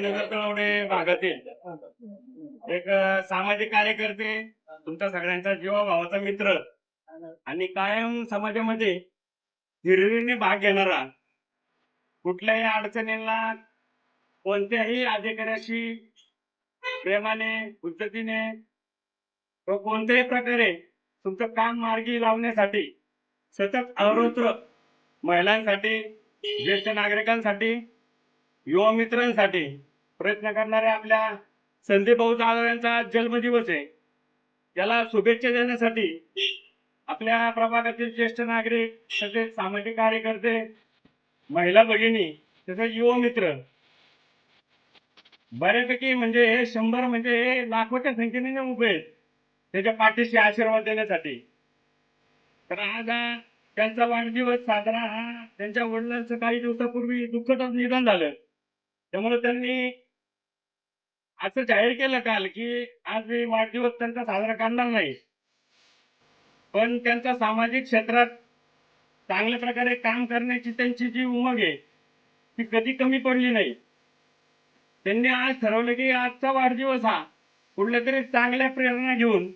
रुपीनगर तळवडे भागातील एक सामाजिक कार्यकर्ते तुमच्या सगळ्यांचा जीवाभावाचा मित्र आणि कायम समाजामध्ये हिरवीने भाग घेणारा कुठल्याही अडचणींना कोणत्याही अधिकाऱ्याशी प्रेमाने उद्धतीने व कोणत्याही प्रकारे तुमचं काम मार्गी लावण्यासाठी सतत अवरोत्र महिलांसाठी ज्येष्ठ नागरिकांसाठी युवा मित्रांसाठी प्रयत्न करणाऱ्या आपल्या संदीप भाऊ जाधव यांचा जन्मदिवस आहे. त्याला शुभेच्छा देण्यासाठी आपल्या प्रभागातील ज्येष्ठ नागरिक तसेच सामाजिक कार्यकर्ते महिला भगिनी तसेच युवा मित्र बऱ्यापैकी म्हणजे हे शंभर म्हणजे हे लाखोच्या संख्येने उभे आहेत त्याच्या पाठीशी आशीर्वाद देण्यासाठी. तर आज त्यांचा वाढदिवस साजरा हा त्यांच्या वडिलांचं काही दिवसापूर्वी दुःखद निधन झालं. त्यामुळे त्यांनी असं जाहीर केलं काल की आज हे वाढदिवस त्यांचा साजरा करणार नाही. पण त्यांचा सामाजिक क्षेत्रात चांगल्या प्रकारे काम करण्याची त्यांची जी उमग आहे ती कधी कमी पडली नाही. त्यांनी आज ठरवलं की आजचा वाढदिवस हा कुठल्या तरी चांगल्या प्रेरणा घेऊन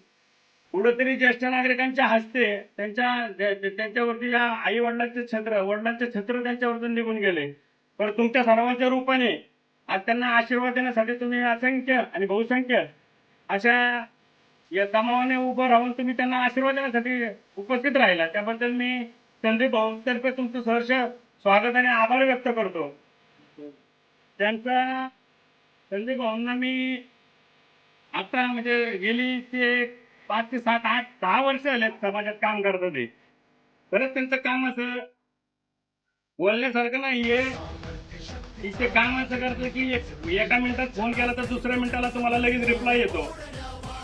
कुठंतरी ज्येष्ठ नागरिकांच्या हस्ते त्यांच्या त्यांच्यावरती या आई वडिलांचे छत्र वडिलांचे छत्र त्यांच्यावरतून निघून गेले. पण तुमच्या सर्वांच्या रूपाने आज त्यांना आशीर्वाद देण्यासाठी तुम्ही असंख्य आणि बहुसंख्य अशा या दमावाने उभं राहून तुम्ही त्यांना आशीर्वाद देण्यासाठी उपस्थित राहिला. त्याबद्दल मी संदीप भाऊतर्फे तुमचं सहर्ष स्वागत आणि आभार व्यक्त करतो. त्यांचा संदीप भाऊंना मी आता म्हणजे गेली ते पाच ते सात आठ दहा वर्ष झालेत समाजात काम करतात ते खरंच त्यांचं काम असं बोलण्यासारखं नाहीये. इथे काम असं करतं की एक- एका मिनिटात फोन केला तर दुसऱ्या मिनिटाला तुम्हाला लगेच रिप्लाय येतो.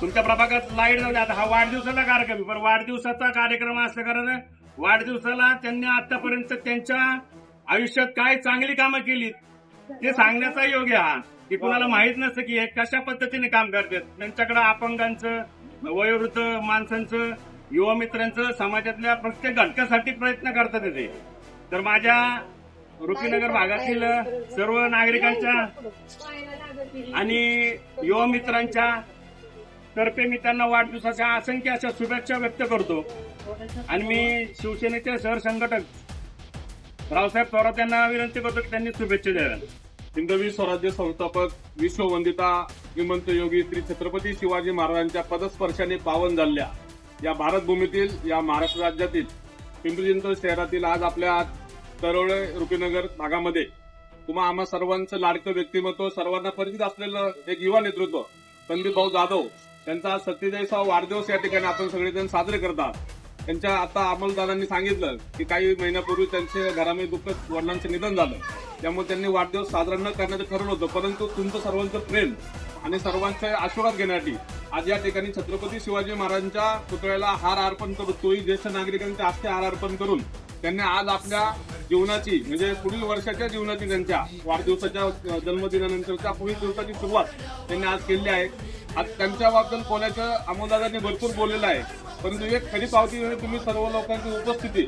तुमच्या प्रभागात लाइट जाऊ आता हा वाढदिवसाचा कार्यक्रम आहे, पण वाढदिवसाचा कार्यक्रम असं कारण वाढदिवसाला त्यांनी आतापर्यंत त्यांच्या आयुष्यात काय चांगली कामं केली ते सांगण्याचा योग्य हा. की कुणाला माहीत नसतं की हे कशा पद्धतीने काम करतात. त्यांच्याकडे अपंगांचं वयोवृद्ध माणसांचं युवा मित्रांचं समाजातल्या प्रत्येक घटकासाठी प्रयत्न करतात ते. तर माझ्या रुपीनगर भागातील सर्व नागरिकांच्या आणि युवा मित्रांच्या तर्फे मी त्यांना वाढदिवसाच्या असंख्य अशा शुभेच्छा व्यक्त करतो. आणि मी शिवसेनेचे सरसंघटक रावसाहेब थोरात यांना विनंती करतो की त्यांनी शुभेच्छा द्याव्या. हिंदवी स्वराज्य संस्थापक विश्ववंदिता श्रीमंत योगी श्री छत्रपती शिवाजी महाराजांच्या पदस्पर्शाने पावन झालेल्या या भारतभूमीतील या महाराष्ट्र राज्यातील पिंपरी चिंचवड शहरातील आज आपल्या तरोळे रुपीनगर भागामध्ये. तुम्हा आम्हा सर्वांचं लाडकं व्यक्तिमत्व सर्वांना परिचित असलेलं एक युवा नेतृत्व संदीप भाऊ जाधव त्यांचा आज सत्तेचाळीसावा वाढदिवस या ठिकाणी आपण सगळेजण साजरे करतात. त्यांच्या आता अंमलदारांनी सांगितलं की काही महिन्यापूर्वी त्यांचे घरामध्ये दुःखद वडिलांचं निधन झालं. त्यामुळे त्यांनी वाढदिवस साजरा न करण्याचं ठरवलं होतं परंतु तुमचं सर्वांचं प्रेम आणि सर्वांचे आशीर्वाद घेण्यासाठी आज या ठिकाणी छत्रपती शिवाजी महाराजांच्या पुतळ्याला हार अर्पण करून तोही ज्येष्ठ नागरिकांच्या आस्थे हार अर्पण करून त्यांनी आज आपल्या जीवनाची म्हणजे पुढील वर्षाच्या जीवनाची त्यांच्या वाढदिवसाच्या जन्मदिनानंतरच्या पुढील दिवसाची सुरुवात त्यांनी आज केली आहे. आज त्यांच्याबद्दल बोलायचं आमोदादांनी भरपूर बोललेलं आहे. परंतु एक खरी पावती म्हणजे तुम्ही सर्व लोकांची उपस्थिती.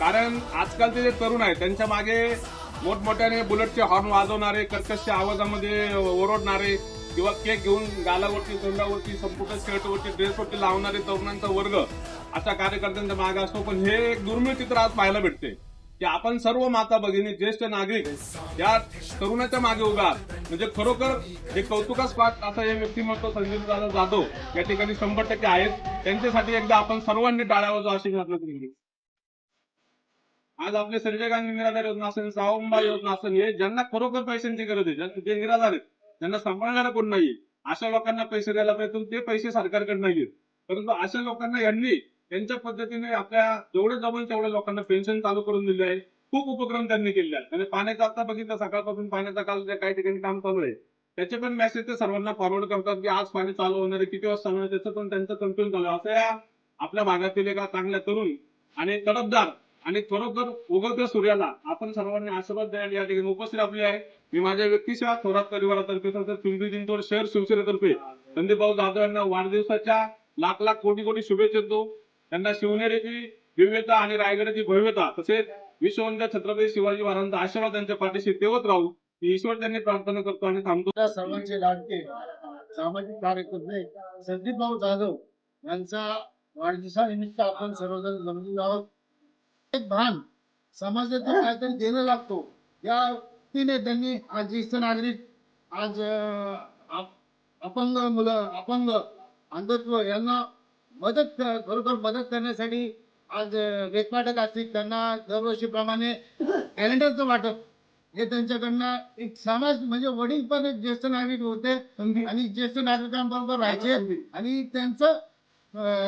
कारण आजकालचे जे तरुण आहेत त्यांच्या मागे मोठमोठ्याने बुलेटचे हॉर्न वाजवणारे कर्कशच्या आवाजामध्ये ओरडणारे किंवा केक घेऊन गालावरती तोंडावरती संपूर्ण शर्टवरती ड्रेसवरती लावणारे तरुणांचा वर्ग अशा कार्यकर्त्यांच्या मागे असतो पण हे एक दुर्मिळ चित्र आज पाहायला भेटते की आपण सर्व माता भगिनी ज्येष्ठ नागरिक या तरुणाच्या मागे उभ्या म्हणजे खरोखर हे कौतुकास्पद असं हे व्यक्तिमत्व संजय दादा जाधव या ठिकाणी शंभर टक्के आहेत. त्यांच्यासाठी एकदा आपण सर्वांनी टाळ्यावर अशी घातलं आज आपले संजय गांधी निराधार योजना असेल सावंबा योजना असेल हे ज्यांना खरोखर पैशांची गरज आहे जे निराधार आहेत त्यांना सांभाळणारा कोण नाही अशा लोकांना पैसे द्यायला पाहिजे ते पैसे सरकारकडे नाहीये परंतु अशा लोकांना यांनी त्यांच्या पद्धतीने आपल्या जेवढे जमेल तेवढ्या लोकांना पेन्शन चालू करून दिले आहे. खूप उपक्रम त्यांनी केले आहेत. आणि पाण्याचा आता बघितलं सकाळपासून पाण्याचा काल काही ठिकाणी काम चालू आहे त्याचे पण मेसेज ते सर्वांना फॉरवर्ड करतात की आज पाणी चालू होणार आहे किती वाजता होणार त्याचं पण त्यांचं कंट्रोल चालू आहे. असं या आपल्या भागातील एका चांगल्या तरुण आणि तडफदार आणि खरोखर उगवत्या सूर्याला आपण सर्वांनी आशीर्वाद द्यायला या ठिकाणी उपस्थित आपली आहे. मी माझ्या व्यक्तीच्या थोरात परिवारातर्फे तसेच पिंपरी चिंचवड शहर शिवसेनेतर्फे संदीप भाऊ जाधव यांना वाढदिवसाच्या लाख लाख कोटी कोटी शुभेच्छा देतो. त्यांना शिवनेरीची दिव्यता आणि रायगडाची भव्यता तसेच विश्ववंत छत्रपती शिवाजी महाराजांचा आशीर्वाद त्यांच्या पाठीशी तेवत राहू ईश्वर त्यांनी प्रार्थना करतो आणि थांबतो. सर्वांचे लाडके सामाजिक कार्यकर्ते संदीप भाऊ जाधव यांचा वाढदिवसानिमित्त आपण सर्वजण जमलेलो आहोत. एक भान समाजातून काहीतरी देणं लागतो. या व्यक्तीने त्यांनी आज ज्येष्ठ नागरिक आज अपंग मुलं अपंग अंधत्व यांना मदत खरोखर मदत करण्यासाठी आज अं, वेतवाटक असतील त्यांना दरवर्षीप्रमाणे कॅलेंडरचं वाटप. हे त्यांच्याकडनं एक समाज म्हणजे वडील पण एक ज्येष्ठ नागरिक होते आणि ज्येष्ठ नागरिकांबरोबर राहायचे. आणि त्यांचं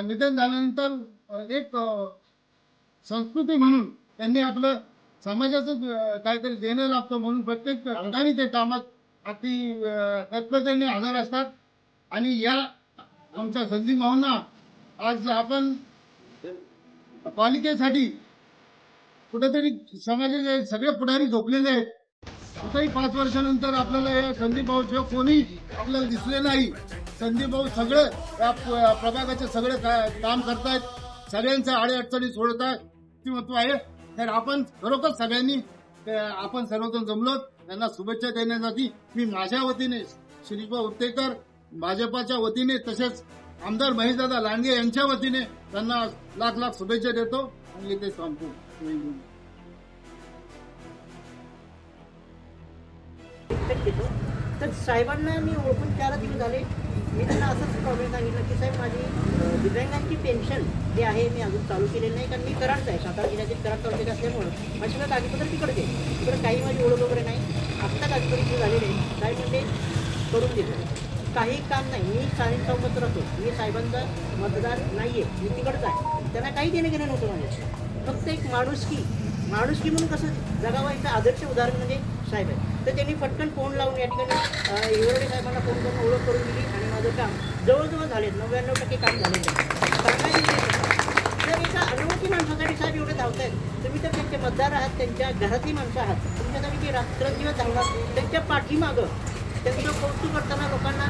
निधन झाल्यानंतर एक संस्कृती म्हणून त्यांनी आपलं समाजाचं काहीतरी देणं लागतं म्हणून प्रत्येक ठिकाणी ते कामात अति तत्परतेने हजर असतात. आणि या आमच्या संदीप भाऊंना आज आपण पालिकेसाठी कुठेतरी समाजाचे सगळे पुढारी झोपलेले आहेत कुठेही पाच वर्षानंतर आपल्याला या संदीप भाऊ शिवाय कोणी आपल्याला दिसले नाही. संदीप भाऊ सगळे या प्रभागाचे सगळे का- काम करतायत. सगळ्यांच्या अडीअडचणी अडचणी सोडतात व्यक्तिमत्व आहे. तर आपण खरोखर सगळ्यांनी आपण सर्वजण जमलो. त्यांना शुभेच्छा देण्यासाठी मी माझ्या वतीने श्रीपा उत्तेकर भाजपाच्या वतीने तसेच आमदार महेशदादा लांडगे यांच्या वतीने त्यांना लाख लाख शुभेच्छा देतो आणि ते थांबतो रिस्पेक्ट तर साहेबांना मी ओळखून चार दिवस झाले. मी त्यांना असंच प्रॉब्लेम सांगितलं की साहेब माझी दिव्यांगांची पेन्शन जे आहे मी अजून चालू केलेली नाही. कारण मी कराडचा आहे. सातारा जिल्ह्यातील कराड तालुक्यात असल्यामुळं माझी मला कागदपत्र तिकडचे. तिकडे काही माझी ओळख वगैरे नाही. आत्ता कागदपत्र झालेले साहेब म्हणजे करून देतो. काही काम नाही. मी स्थानिक चौकत राहतो मी साहेबांचा मतदार नाही आहे मी तिकडचा आहे. त्यांना काही देणं घेणं नव्हतं माझ्या फक्त एक माणुसकी. माणुसकी म्हणून कसं जगावायचं आदर्श उदाहरण म्हणजे साहेब आहे तर त्यांनी पटकन फोन लावून या ठिकाणी हिवरडे साहेबांना फोन करून ओळख करून दिली आणि माझं काम जवळजवळ झाले नव्याण्णव टक्के काम झालेलं आहे. जर एका अनोळखी माणसासाठी साहेब एवढे धावत आहेत तुम्ही तर त्यांचे मतदार आहात त्यांच्या घरातली माणसं आहात. तुमच्यासाठी ते रात्रंदिवस धावणार. त्यांच्या पाठीमागं त्यांचं कौतुक करताना लोकांना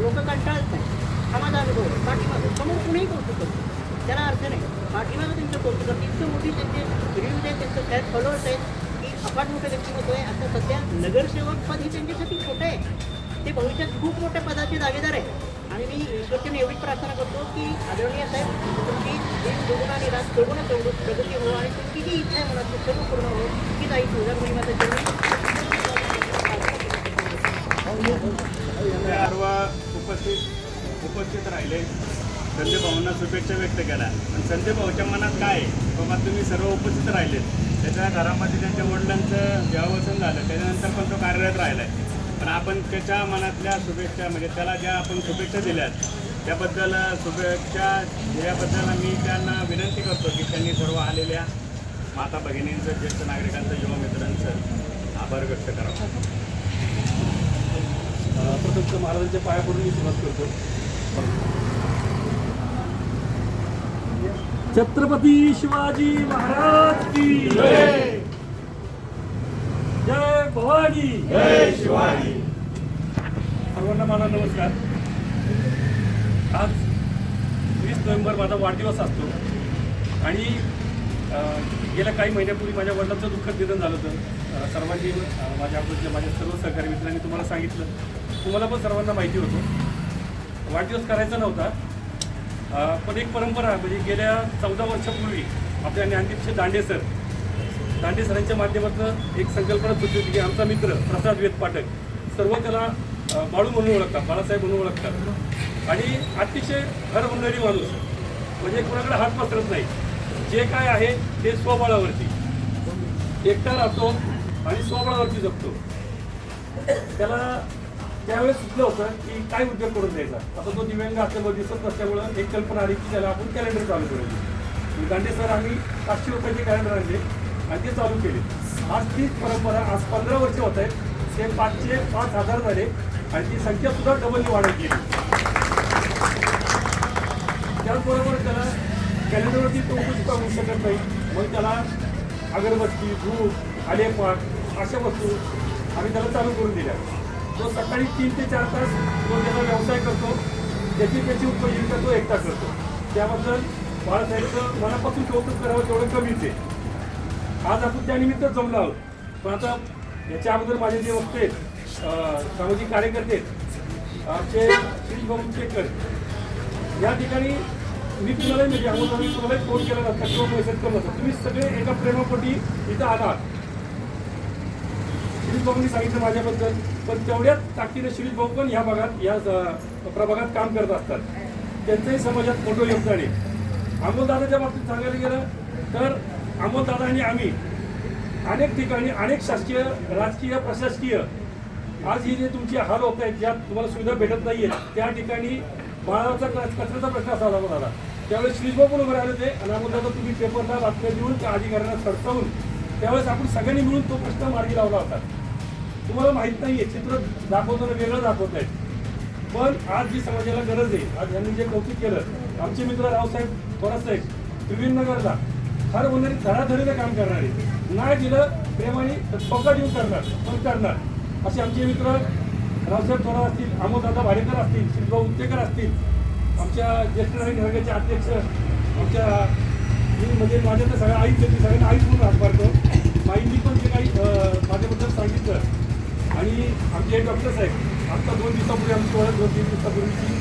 लोक कंटाळत नाही हा माझा अनुभव आहे पाठीमागं. समोर कुणीही कौतुक करतो त्याला अर्थ नाही. पाठीमागं त्यांचं कौतुक करते इतकं मोठी त्यांचे रिव्ह्यूज आहेत त्यांचं फॅन फॉलोअर्स आहेत की अफाट मोठं व्यक्तिमत्व आहे. आता सध्या नगरसेवक पद हे त्यांच्यासाठी छोटं आहे. ते भविष्यात खूप मोठ्या पदाचे दावेदार आहे आणि मी ईश्वरचंद एवढीच प्रार्थना करतो की आदरणीय साहेब तुमची जी दुर्गुणा निराश दुर्गुणा तेवढं प्रगती हो आणि तुमची जी इच्छा आहे मनात ती सर्व पूर्ण हो की ताई तुळजा जन्म सर्व उपस्थित उपस्थित राहिले. संजय भाऊंना शुभेच्छा व्यक्त केल्या. पण संजय भाऊच्या मनात काय आहे? बाबा तुम्ही सर्व उपस्थित राहिलेत त्याच्या घरामध्ये त्यांच्या वडिलांचं देहावसन झालं. त्याच्यानंतर पण तो कार्यरत राहिला आहे पण आपण त्याच्या मनातल्या शुभेच्छा म्हणजे त्याला ज्या आपण शुभेच्छा दिल्यात त्याबद्दल शुभेच्छा दिल्याबद्दल मी त्यांना विनंती करतो की त्यांनी सर्व आलेल्या माता भगिनींचं ज्येष्ठ नागरिकांचं युवा मित्रांचं आभार व्यक्त करावं. प्रथम महाराजांच्या पाया पडून मी सुरुवात करतो. छत्रपती शिवाजी महाराज की जय. जय भवानी. जय शिवाजी. सर्वांना माझा नमस्कार. आज वीस नोव्हेंबर माझा वाढदिवस असतो. आणि गेल्या काही महिन्यापूर्वी माझ्या वडिलांचं दुःखद निधन झालं होतं. सर्वांनी माझ्या अगोदरच्या माझ्या सर्व सहकारी मित्रांनी तुम्हाला सांगितलं. तुम्हाला पण सर्वांना माहिती होतं. वाढदिवस करायचा नव्हता. पण एक परंपरा म्हणजे गेल्या चौदा वर्षापूर्वी आपल्या ज्ञानदीपचे दांडे सर दांडे सरांच्या माध्यमातून एक संकल्पना सुचली होती की आमचा मित्र प्रसाद वेद पाठक सर्व त्याला बाळू म्हणून ओळखतात बाळासाहेब म्हणून ओळखतात. आणि अतिशय हर माणूस म्हणजे कोणाकडे हात पसरत नाही. जे काय आहे ते स्वबळावरती. एकटा राहतो आणि स्वबळावरती जगतो. त्याला त्यावेळेस सुचलं होतं की काय उद्योग करून द्यायचा? आता तो दिव्यांग असल्यामुळे दिसत नसल्यामुळं एक कल्पना आली की त्याला आपण कॅलेंडर चालू करायची दांडे सर आम्ही पाचशे रुपयाचे कॅलेंडर आणले आणि ते चालू केले. आज तीच परंपरा आज पंधरा वर्ष होत आहेत. ते पाचशे पाच हजार झाले आणि ती संख्या सुद्धा डबल वाढत गेली. त्याचबरोबर त्याला कॅलेंडरवरती तो उपयोग करू शकत नाही. मग त्याला अगरबत्ती धूप आलेपाठ अशा वस्तू आम्ही त्याला चालू करून दिल्या. जो सकाळी तीन ते चार तास जो त्याचा व्यवसाय करतो त्याची त्याची उपजीविका तो एकटा करतो. त्याबद्दल बाळासाहेबचं मनापासून कौतुक करावं तेवढं कमीच आहे. आज आपण त्यानिमित्त जमलो आहोत. पण आता याच्या अगोदर माझे जे वक्ते सामाजिक कार्यकर्ते आमचे श्री भाऊ या ठिकाणी मी तुम्हाला म्हणजे अगोदर मी तुम्हाला फोन केला नसता किंवा मेसेज केला नसता. तुम्ही सगळे एका प्रेमापोटी इथं आलात. शिरीष भाऊंनी सांगितलं माझ्याबद्दल. पण तेवढ्याच ताकदीने शिरीष भाऊ पण ह्या भागात या प्रभागात काम करत असतात. त्यांचंही समाजात मोठं योगदान आहे. अमोलदादाच्या बाबतीत सांगायला गेलं तर अमोलदादा आणि आम्ही अनेक ठिकाणी अनेक शासकीय राजकीय प्रशासकीय आज ही जे तुमची हाल होत आहेत ज्यात तुम्हाला सुविधा भेटत नाही आहेत त्या ठिकाणी बाळाचा कचऱ्याचा प्रश्न असा आला मला त्यावेळेस श्रीजभाऊ पण उभे राहिले होते आणि अमोलदादा तुम्ही पेपरला बातम्या देऊन त्या अधिकाऱ्यांना सडसावून त्यावेळेस आपण सगळ्यांनी मिळून तो प्रश्न मार्गी लावला होता. तुम्हाला माहीत आहे चित्र दाखवताना वेगळं दाखवत आहेत. पण आज जी समाजाला गरज आहे आज यांनी जे कौतुक केलं आमचे मित्र रावसाहेब थोरासाहेब त्रिवेण नगरला हर होणारी धडाधडीनं काम करणारे. नाही दिलं प्रेमाने पकड येऊन करणार पण करणार. असे आमचे मित्र रावसाहेब थोरात असतील आमोदादा भाडेकर असतील शिल्पभाऊ उद्देकर असतील आमच्या ज्येष्ठ नागरिक वर्गाचे अध्यक्ष आमच्या म्हणजे माझ्या तर सगळ्या आईच होती सगळ्यांना आईच म्हणून हात मारतो माईंनी पण जे काही माझ्याबद्दल सांगितलं आणि आमचे डॉक्टर साहेब आत्ता दोन दिवसापूर्वी आमची ओळख दोन तीन दिवसापूर्वीची.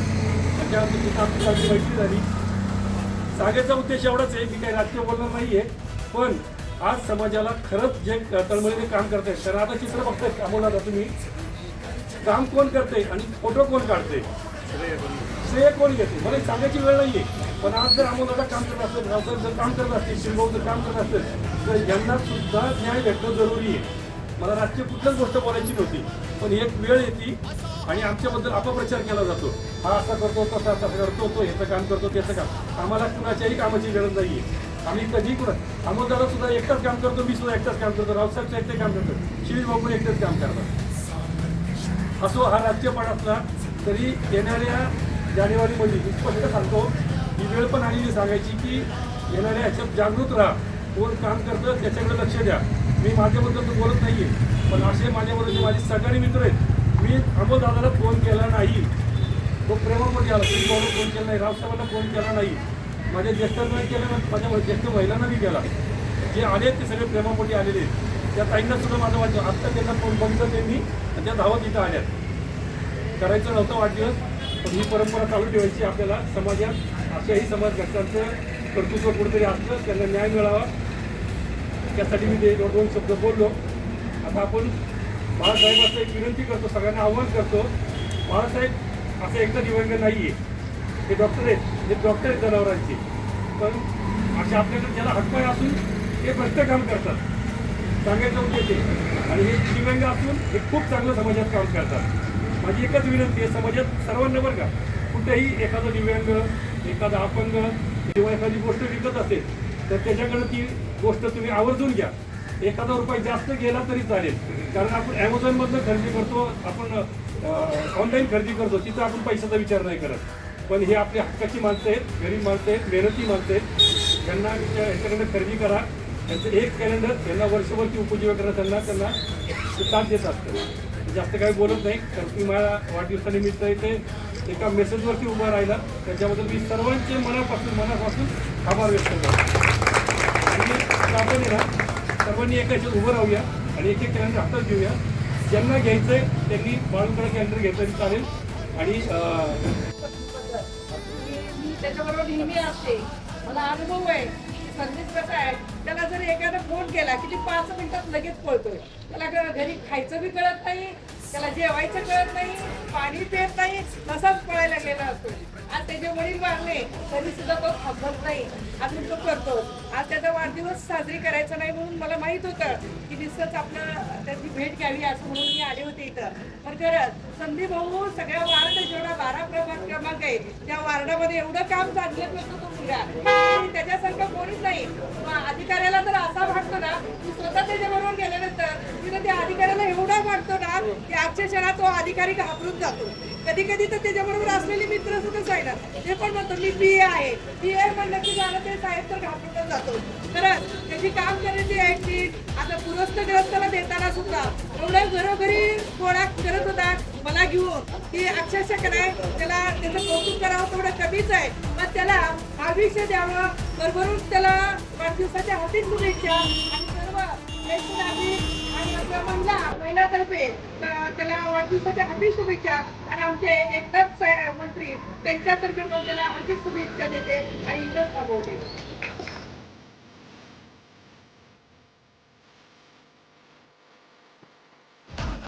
त्याच्यावरती तिथं आमची माहिती झाली. सांगायचा उद्देश एवढाच आहे मी काही राजकीय बोलणार नाही आहे पण आज समाजाला खरंच जे तळमळीने काम करतायत कारण आता चित्र बघतायत अमोलदादा तुम्ही. काम कोण करते आणि फोटो कोण काढते श्रेय कोण घेते मला सांगायची वेळ आहे पण आज जर अमोलदादा काम करत असेल जर काम करत असतील शिवभाऊ जर काम करत असेल तर यांना सुद्धा न्याय भेटणं जरुरी आहे. मला राजकीय कुठल्याच गोष्ट बोलायची नव्हती. पण एक वेळ येते आणि आमच्याबद्दल अपप्रचार केला जातो. हा असा करतो तसा तसा करतो तो याचं काम करतो त्याचं काम. आम्हाला कुणाच्याही कामाची गरज नाही आहे आम्ही कधी कुणा आमोदारा सुद्धा एकटाच काम करतो मी सुद्धा एकटाच काम करतो रावसाहेब एकटे काम करतो शिरीष भाऊ पण एकटेच काम करतात. असो हा राज्यपाठ असला तरी येणाऱ्या जानेवारीमध्ये मी स्पष्ट सांगतो ही वेळ पण आलेली सांगायची की येणाऱ्या ह्याच्यात जागृत राहा. कोण काम करतं त्याच्याकडे लक्ष द्या. मी माझ्याबद्दल तर बोलत नाही आहे पण असे माझ्याबरोबर माझे सगळे मित्र आहेत मी अमोलदादाला फोन केला नाही. तो प्रेमामध्ये आला तुम्ही भाऊला फोन केला नाही रावसाहेबांना फोन केला नाही. माझ्या ज्येष्ठांना केला माझ्या ज्येष्ठ महिलांना मी केला. जे आले आहेत ते सगळे प्रेमापोटी आलेले आहेत. त्या ताईंना सुद्धा माझं वाटतं आत्ता त्यांना फोन बघितलं त्यांनी आणि त्या धावत इथं आल्यात. करायचं नव्हतं वाढदिवस पण ही परंपरा चालू ठेवायची आपल्याला समाजात. अशाही समाज घटकांचं कर्तृत्व कुठेतरी असलं त्यांना न्याय मिळावा. त्यासाठी मी ते दोन दोन शब्द बोललो. आता आपण बाळासाहेबांचं एक विनंती करतो सगळ्यांना आव्हान करतो बाळासाहेब असं एकदा दिव्यांग नाही आहे हे डॉक्टर आहेत. हे डॉक्टर आहेत जनावरांचे. पण असे आपल्याकडे ज्याला हक्क असून ते भ्रष्ट काम करतात. सांगायचं होते ते. आणि हे दिव्यांग असून हे खूप चांगलं समाजात काम करतात. माझी एकच विनंती आहे समाजात सर्वांना बरं का कुठेही एखादा दिव्यांग एखादा अपंग किंवा एखादी गोष्ट विकत असेल तर त्याच्याकडे ती गोष्ट तुम्ही आवर्जून घ्या. एखादा रुपये जास्त गेला तरी चालेल. कारण आपण ॲमेझॉनमधनं खरेदी करतो आपण ऑनलाईन खरेदी करतो तिथं आपण पैशाचा विचार नाही करत. पण हे आपल्या हक्काची माणसं आहेत गरीब माणसं आहेत मेहनती माणसं आहेत. त्यांना ह्याच्या- खरेदी करा. त्यांचं एक कॅलेंडर त्यांना वर्षभरची उपजीविका करा त्यांना त्यांना साथ देत असतं. जास्त काही बोलत नाही. तर तुम्ही माझ्या वाढदिवसानिमित्त इथे एका मेसेजवरती उभा राहिला. त्याच्याबद्दल मी सर्वांचे मनापासून मनापासून आभार व्यक्त करतो. आपण ना सर्वांनी एका उभं राहूया आणि एक एक कॅलेंडर हातात घेऊया. ज्यांना घ्यायचंय त्यांनी बाळूकडे कॅलेंडर घेतलं तरी चालेल. आणि मी त्याच्याबरोबर नेहमी असते. मला अनुभव आहे. संदेश कसा आहे? त्याला जर एखादा फोन केला की ती पाच मिनिटात लगेच पळतोय त्याला घरी खायचं बी कळत नाही त्याला जेवायचं कळत नाही पाणी पेत नाही तसाच पळायला गेला असतो. आज त्याचे वडील वाढले तरी सुद्धा तो थांबत नाही. अजून तो करतो. आज त्याचा वाढदिवस साजरी करायचा नाही म्हणून मला माहीत होतं की दिसतच आपलं त्याची भेट घ्यावी असं म्हणून मी आले होते इथं. पण खरंच संधी भाऊ सगळ्या वार्ड जेवढा बारा प्रभाग क्रमांक आहे त्या वार्डामध्ये एवढं काम चांगलं करतो तो मुलगा. त्याच्यासारखं कोणीच नाही. मग अधिकाऱ्याला तर असा वाटतो ना की स्वतः त्याच्याबरोबर गेल्यानंतर तिथं त्या अधिकाऱ्याला एवढा वाटतो ना की आजच्या तो अधिकारी घाबरून जातो. कधी कधी तर त्याच्याबरोबर असलेले मित्र सुद्धा सांगणार ते पण म्हणतो मी बी ए आहे. बी ए म्हणलं की झालं ते साहेब तर घाबरूनच जातो. खरंच त्याची काम करण्याची ऍक्टिव्ह आता पुरस्कग्रस्ताला देताना सुद्धा एवढ्या घरोघरी गोळा करत होता मला घेऊन की अक्षरशः काय त्याला त्याचं कौतुक करावं तेवढं कमीच आहे. मग त्याला आयुष्य द्यावं भरभरून त्याला वाढदिवसाच्या हातीच शुभेच्छा आणि सर्व आम्ही महिला म्हणजे महिलातर्फे त्याला वाढदिवसाच्या हार्दिक शुभेच्छा. आणि आमचे एकनाथ मंत्री त्यांच्यातर्फे पण त्याला हार्दिक शुभेच्छा देते आणि इथं थांबवते.